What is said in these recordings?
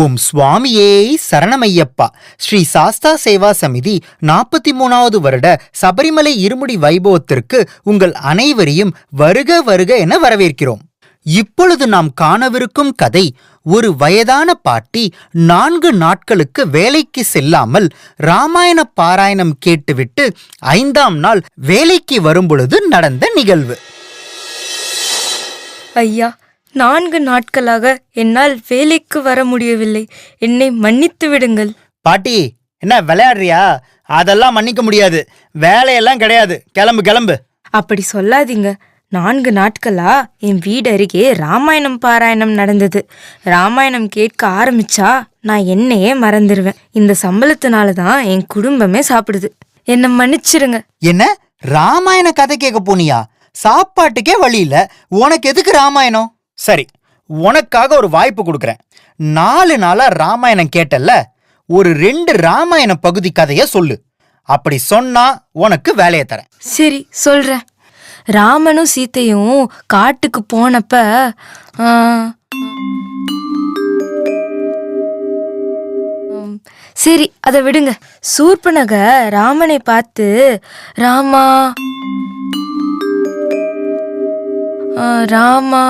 ஓம் சுவாமியே சரணமையப்பா. ஸ்ரீ சாஸ்தா சேவா சமிதி நாற்பத்தி மூணாவது வருட சபரிமலை இருமுடி வைபவத்திற்கு உங்கள் அனைவரையும் வருக வருக என வரவேற்கிறோம். இப்பொழுது நாம் காணவிருக்கும் கதை ஒரு வயதான பாட்டி நான்கு நாட்களுக்கு வேலைக்கு செல்லாமல் ராமாயண பாராயணம் கேட்டுவிட்டு ஐந்தாம் நாள் வேலைக்கு வரும்பொழுது நடந்த நிகழ்வு. ஐயா நான்கு நாட்களாக என்னால் வேலைக்கு வர முடியவில்லை. என்னை மன்னித்து விடுங்கள். பாட்டி என்ன விளையாடுறியா? அதெல்லாம் மன்னிக்க முடியாது. வேலையெல்லாம் கிடையாது. கிளம்பு கிளம்பு. அப்படி சொல்லாதீங்க. நான்கு நாட்களா என் வீடு அருகே ராமாயணம் பாராயணம் நடந்தது. ராமாயணம் கேட்க ஆரம்பிச்சா நான் என்னையே மறந்துடுவேன் இந்த சம்பளத்தினால தான் என் குடும்பமே சாப்பிடுது. என்னை மன்னிச்சிருங்க. என்ன? ராமாயண கதை கேட்க போனியா? சாப்பாட்டுக்கே வழி இல்ல. உனக்கு எதுக்கு ராமாயணம்? சரி உனக்காக ஒரு வாய்ப்பு கொடுக்குறேன். நாலு நாளா ராமாயணம் கேட்டல்ல ஒரு ரெண்டு ராமாயண பகுதி கதைய சொல்லு. அப்படி சொன்னா உனக்கு வேலையை தரேன். சரி சொல்றேன். ராமனும் சீத்தையும் காட்டுக்கு போனப்ப ஆ, சரி அதை விடுங்க. சூர்பனக ராமனை பார்த்து ராமா ராமா.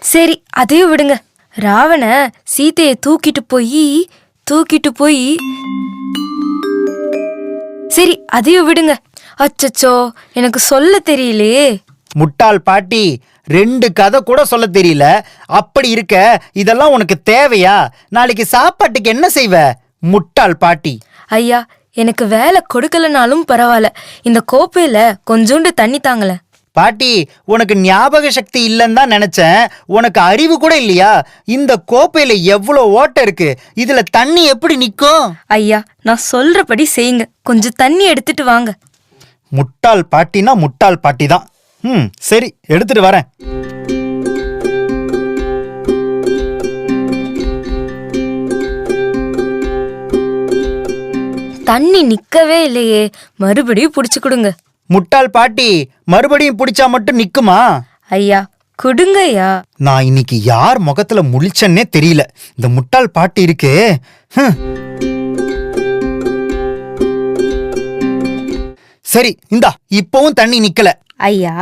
சரி அதையும் விடுங்க. ராவண சீதையை தூக்கிட்டு போய் தூக்கிட்டு போய். சரி அதையும் விடுங்க. அச்சச்சோ எனக்கு சொல்ல தெரியலையே முட்டாள் பாட்டி ரெண்டு கதை கூட சொல்ல தெரியல. அப்படி இருக்க இதெல்லாம் உனக்கு தேவையா? நாளைக்கு சாப்பாட்டுக்கு என்ன செய்வ? முட்டாள் பாட்டி. ஐயா எனக்கு வேலை கொடுக்கலனாலும் பரவாயில்ல. இந்த கோப்பையில கொஞ்சோண்டு தண்ணி தாங்கல. பாட்டி உனக்கு ஞாபக சக்தி இல்லைன்னு தான் நினைச்சேன். உனக்கு அறிவு கூட இல்லையா? இந்த கோப்பையில எவ்வளோ ஓட்டை இருக்கு? இதுல தண்ணி எப்படி நிக்கும்? ஐயா நான் சொல்றபடி செய்யுங்க. கொஞ்சம் தண்ணி எடுத்துட்டு வாங்க. முட்டாள் பாட்டினா முட்டாள் பாட்டி தான். ம் சரி எடுத்துட்டு வரேன். தண்ணி நிக்கவே இல்லையே. மறுபடியும் புடிச்சு கொடுங்க. முட்டாள் பாட்டி மறுபடியும் பிடிச்சா மட்டும் நிக்குமா? ஐயா கொடுங்க ஐயா நான் இன்னைக்கு யார் முகத்துல முழிச்சன்னே தெரியல. இந்த முட்டாள் பாட்டி இருக்கே. ஹம். சரி இந்தா இப்பவும் தண்ணி நிக்கல. ஐயா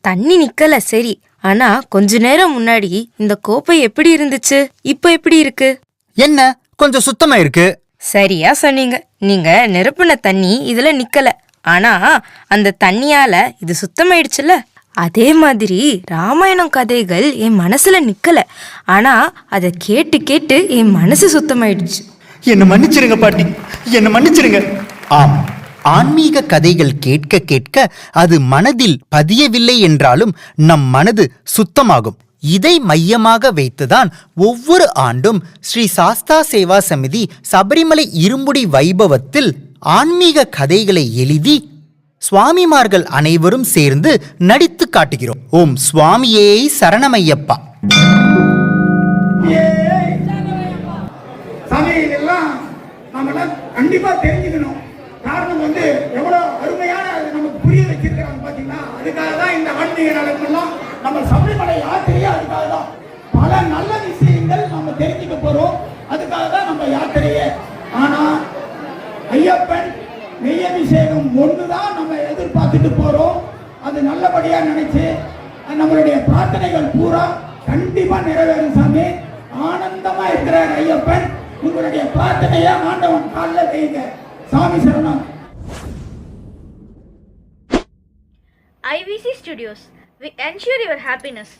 தண்ணி நிக்கல சரி. ஆனா கொஞ்ச நேரம் முன்னாடி இந்த கோப்பை எப்படி இருந்துச்சு? இப்போ எப்படி இருக்கு? என்ன? கொஞ்சம் சுத்தமா இருக்கு. சரியா சொன்னீங்க. நீங்க நிரப்புன தண்ணி இதுல நிக்கல. ஆனா அந்த தண்ணியால இது சுத்தமாயிடுச்சுல அதே மாதிரி ராமாயணம் கதைகள் என் மனசுல நிக்கல. ஆனா அதை கேட்டு கேட்டு என் மனசு சுத்தமாயிடுச்சு. என்ன மன்னிச்சிருங்க பாட்டி. என்ன மன்னிச்சிருங்க. ஆம். ஆன்மீக கதைகள் கேட்க கேட்க அது மனதில் பதியவில்லை என்றாலும் நம் மனது சுத்தமாகும். இதை மையமாக வைத்துதான் ஒவ்வொரு ஆண்டும் ஸ்ரீ சாஸ்தா சேவா சமிதி சபரிமலை இருமுடி வைபவத்தில் ஆன்மீக கதைகளை எழுதி சுவாமிமார்கள் அனைவரும் சேர்ந்து நடித்து காட்டுகிறோம். ஓம் சுவாமியே சரணமையப்பா. சமையல் நம்மளாம் கண்டிப்பா தெரிஞ்சுக்கணும். காரணம் வந்து எவ்வளவு அருமையான நமக்கு புரிய வச்சிருக்கிறாங்க பாத்தீங்களா அதுக்காக தான் இந்த ஆன்மீக நடக்கெல்லாம் நம்ம சபரிமலை யாத்திரையே அதுக்காக தான். பல நல்ல விஷயங்கள் நம்ம தெரிஞ்சுக்க போறோம். அதுக்காக தான் நம்ம யாத்திரையே. ஆனா ஐயப்பன் நெய் அபிஷேகம் தான் நம்ம எதிர்பார்த்துட்டு போறோம் அது நல்லபடியா நினைச்சு நம்மளுடைய பிரார்த்தனைகள் பூரா கண்டிப்பா நிறைவேறும் சாமி ஆனந்தமா இருக்கிறார் ஐயப்பன் உங்களுடைய பிரார்த்தனையை ஆண்டவன் காலில் வைங்க சாமி சரணம் IVC Studios. We ensure your happiness.